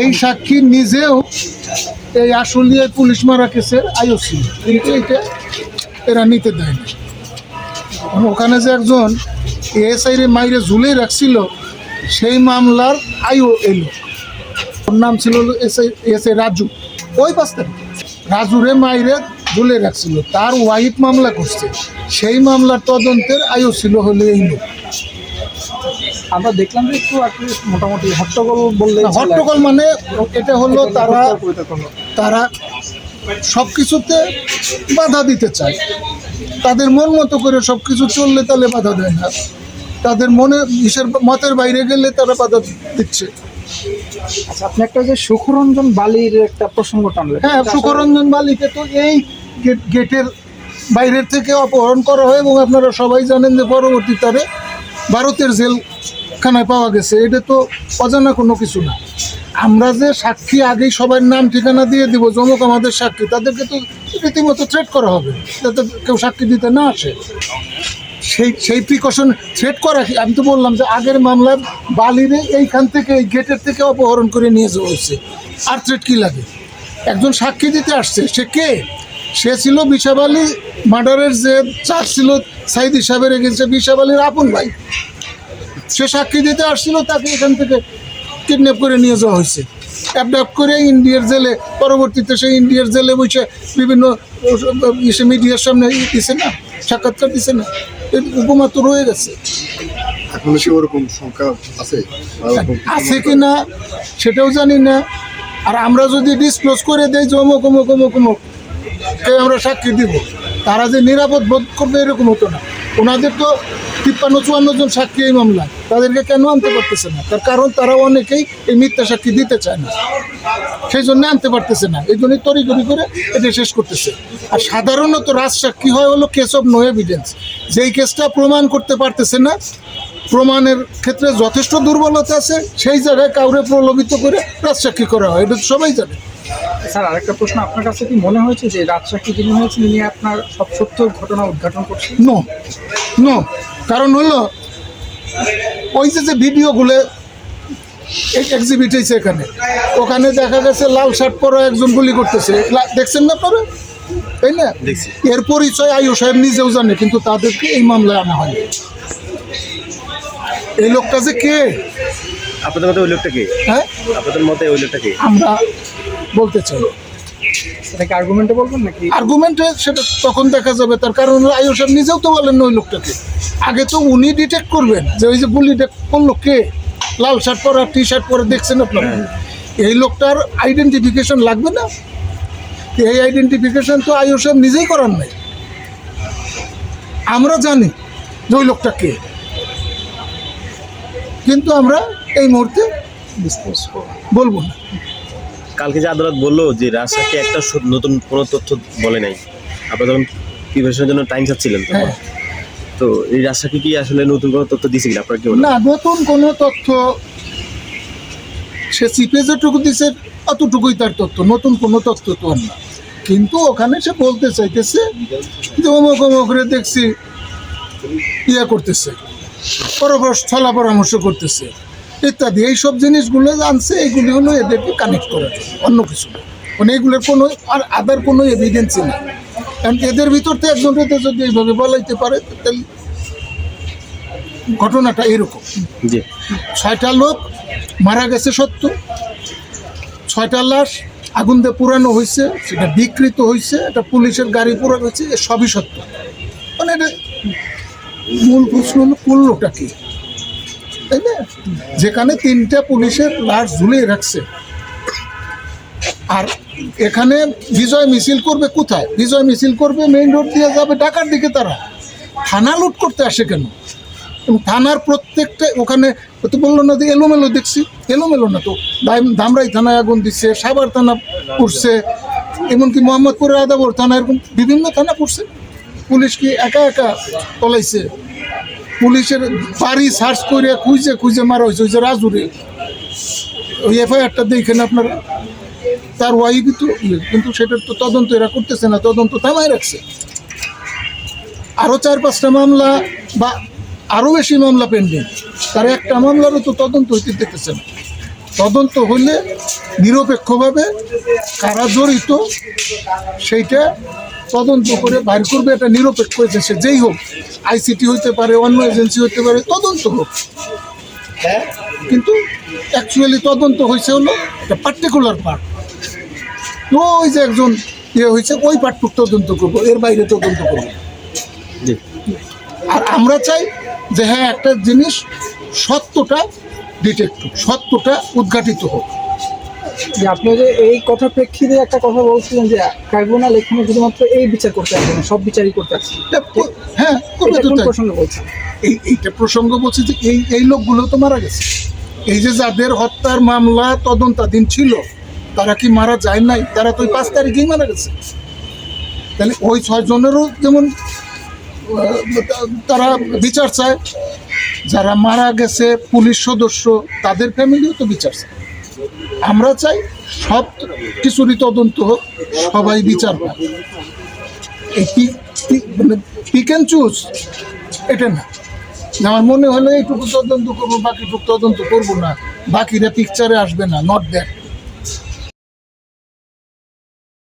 এই সাক্ষী নিজেও এই আসলিয়া পুলিশ মারা কেসের আইওসি। কিন্তু এটা এরা নিতে দেয় না। ওখানে যে একজন এএসআই রে মাইরে ঝুলে রাখছিল, সেই মামলার আইও এলো ওর নাম ছিল এসআই এসআই রাজু। ওই পাঁচটা রাজুরে মাইরে ঝুলে রাখছিল। তার ওয়াইফ মামলা করছে। সেই মামলার তদন্তের আয়ু ছিল হলো এই লোক। আমরা দেখলাম যে একটু মোটামুটি হট্টগোল বললে হট্টগোল মানে এটা হলো তারা তারা সব কিছুতে বাধা দিতে চায়। তাদের মন মতো করে সব কিছু চললে তাহলে বাধা দেয় না। তাদের মনে ইসের মতের বাইরে গেলে তারা বাধা দিচ্ছে। আচ্ছা আপনি একটা যে সুখরঞ্জন বালির একটা প্রসঙ্গ টানলেন। হ্যাঁ সুখরঞ্জন বালিকে তো এই গেট গেটের বাইরের থেকে অপহরণ করা হয় এবং আপনারা সবাই জানেন যে পরবর্তী তারে ভারতের জেলখানায় পাওয়া গেছে, এটা তো অজানা কোনো কিছু না। আমরা যে সাক্ষী, আগেই সবার নাম, ঠিকানা দিয়ে দিব জমক আমাদের সাক্ষী, তাদেরকে তো রীতিমতো থ্রেট করা হবে, যাতে কেউ সাক্ষী দিতে না আসে। সেই সেই প্রিকশন থ্রেট করা আমি তো বললাম যে আগের মামলার বালিরে এইখান থেকে, এই গেটের থেকে অপহরণ করে নিয়ে যাওয়া হয়েছে। আর থ্রেট কী লাগে? একজন সাক্ষী দিতে আসছে, সে কে? সে ছিল বিশাব আলী মার্ডারের যে চার্জ ছিল, সাইদ সাহেবের এগেছে বিশাব আলীর আপন ভাই। সে সাক্ষী দিতে আসছিল তাকে এখান থেকে কিডন্যাপ করে নিয়ে যাওয়া হয়েছে। অ্যাডাপ্ট করে ইন্ডিয়ার জেলে পরবর্তীতে সেই ইন্ডিয়ার জেলে বসে বিভিন্ন মিডিয়ার সামনে দিছে না সাক্ষাৎকার দিছে না। এর উপমা তো রয়ে গেছে। এখনও কি ওরকম সংখ্যা আছে? আছে কি না সেটাও জানি না। আর আমরা যদি ডিসক্লোজ করে দেই যে অমুক অমুক অমুক অমুক আমরা সাক্ষী দিব। তারা যে নিরাপদ বোধ করবে এরকম হতো না। ওনাদের তো তিপ্পান্ন, চুয়ান্ন জন সাক্ষী এই মামলায়। তাদেরকে কেন আনতে পারতেছে না? তার কারণ তারা অনেকেই এই মিথ্যা সাক্ষী দিতে চায় না। সেই জন্য আনতে পারতেছে না। এই জন্যই তড়িঘড়ি করে এটা শেষ করতেছে। আর সাধারণত রাজসাক্ষী হয় হলো কেস অফ নো এভিডেন্স যেই কেসটা প্রমাণ করতে পারতেছে না, প্রমাণের ক্ষেত্রে যথেষ্ট দুর্বলতা আছে। সেই জায়গায় কাউরে প্রলোভিত করে রাজসাক্ষী করা হয়। এটা সবাই জানে। স্যার আরেকটা প্রশ্ন আপনার কাছে কি মনে হয়েছে যে রাজশাহী যিনি হয়েছেন তিনি আপনার সব সত্য ঘটনা উদ্ঘাটন করছেন? নো নো কারণ হলো ওই যে যে ভিডিওগুলো এক্সিবিট হয়েছে এখানে ওখানে দেখা গেছে লাল শার্ট পরা একজন গুলি করতেছে। লা- দেখছেন না আপনারা? তাই না? এর পরিচয় আয়ু সাহেব নিজেও জানে কিন্তু তাদেরকে এই মামলায় আনা হয়নি। এই লোকটা যে কে? আপনাদের মতে ওই লোকটা কে? হ্যাঁ? আপনাদের মতে ওই লোকটা কে? আমরা বলতে চাই। সেটাকে আর্গুমেন্টে বলবেন নাকি? আর্গুমেন্টে সেটা তখন দেখা যাবে তার কারণ হলো আয়ু সাহেব নিজেও তো বলেন ওই লোকটাকে আগে তো উনি ডিটেক্ট করবেন যে ওই যে গুলিটা করল কে? লাল শার্ট পরা টি শার্ট পরে দেখছেন আপনারা? এই লোকটার আইডেন্টিফিকেশন লাগবে না? এই আইডেন্টিফিকেশন তো আয়ু সাহেব নিজেই করার নাই। আমরা জানি যে ওই লোকটা কে। কিন্তু আমরা এই মুহূর্তে বলব না। কালকে যে আদালত বলল যে রাজশাহী একটা নতুন কোনো তথ্য বলে নাই। আপনার যখন প্রিপারেশনের জন্য টাইম চাচ্ছিলেন। হ্যাঁ। তো এই রাজশাহী কি আসলে নতুন কোনো তথ্য দিয়েছে কিনা? আপনারা কি না নতুন কোনো তথ্য সে চিপে যেটুকু দিছে অতটুকুই তার তথ্য। নতুন কোনো তথ্য তো না। কিন্তু ওখানে সে বলতে চাইতেছে যে অমুক অমুক রে দেখছি ইয়ে করতেছে পরামর্শ করতেছে। ইত্যাদি এইসব জিনিসগুলো জানছে এগুলি হলো এদেরকে কানেক্ট জন্য, অন্য কিছু মানে এগুলোর কোনো আর আদার কোনো এভিডেন্সই নেই। কারণ এদের ভিতর থেকে একজনকে যদি এইভাবে বলাইতে পারে তাহলে ঘটনাটা এরকম। জি। ছয়টা লোক মারা গেছে সত্য। ছয়টা লাশ আগুন দিয়ে পুরানো হয়েছে সেটা বিকৃত হয়েছে এটা পুলিশের গাড়ি পুরানো হয়েছে এ সবই সত্য। মানে এটা মূল প্রশ্ন হলো করলোটা কি? তাই না? যেখানে তিনটা পুলিশের লাশ ঝুলিয়ে রাখছে। আর এখানে বিজয় মিছিল করবে কোথায়? বিজয় মিছিল করবে মেইন রোড দিয়ে যাবে ঢাকার দিকে তারা। থানা লুট করতে আসে কেন? থানার প্রত্যেকটা ওখানে তো বলল না যে এলোমেলো দেখছি। এলোমেলো না তো। ধামরাই থানায় আগুন দিচ্ছে সাবার থানা পড়ছে, এমনকি মোহাম্মদপুরের আদাবর থানা এরকম বিভিন্ন থানা পড়ছে। পুলিশ কি একা একা তলাইছে? পুলিশের বাড়ি সার্চ করে খুঁজে খুঁজে মারা হয়েছে ওই যে রাজুরে। ওই এফআইআরটা দেখেন আপনারা তার ওয়াইফই তো ইয়ে, কিন্তু সেটার তো তদন্ত এরা করতেছে না তদন্ত থামায় রাখছে। আরও চার পাঁচটা মামলা বা আরও বেশি মামলা পেন্ডিং তার একটা মামলারও তো তদন্ত হইতে দেখতেছে না। তদন্ত হলে নিরপেক্ষভাবে কারা জড়িত সেইটা তদন্ত করে বাইর করবে এটা নিরপেক্ষ এজেন্সি। যেই হোক আইসিটি হইতে পারে অন্য এজেন্সি হইতে পারে তদন্ত হোক। হ্যাঁ? কিন্তু অ্যাকচুয়ালি তদন্ত হয়েছে হলো একটা পার্টিকুলার পার্ট ওই যে একজন ইয়ে হয়েছে ওই পার্টটুক তদন্ত করব এর বাইরে তদন্ত করব। আর আমরা চাই যে হ্যাঁ একটা জিনিস সত্যটা ডিটেক্ট হোক সত্যটা উদ্ঘাটিত হোক। যে আপনি যে এই কথা প্রেক্ষিতে একটা কথা বলছিলেন যে ট্রাইব্যুনাল এখানে শুধুমাত্র এই বিচার করতে আসবে না সব বিচারই করতে প- হ্যাঁ। প্রসঙ্গে বলছেন? এই এইটা প্রসঙ্গ বলছি যে এই এই লোকগুলো তো মারা গেছে। এই যে যাদের হত্যার মামলা তদন্তাধীন ছিল তারা কি মারা যায় নাই? তারা তো ওই পাঁচ তারিখেই মারা গেছে। তাহলে ওই ছয় জনেরও যেমন তারা বিচার চায় যারা মারা গেছে পুলিশ সদস্য তাদের ফ্যামিলিও তো বিচার চায়। আমরা চাই সব কিছুরই তদন্ত হোক, সবাই বিচার এই পিক- পিক- মানে পিক অ্যান্ড চুজ এটা না। আমার মনে হলে এইটুকু তদন্ত করব, বাকিটুকু তদন্ত করব না। বাকিরা পিকচারে আসবে না নট দ্যাট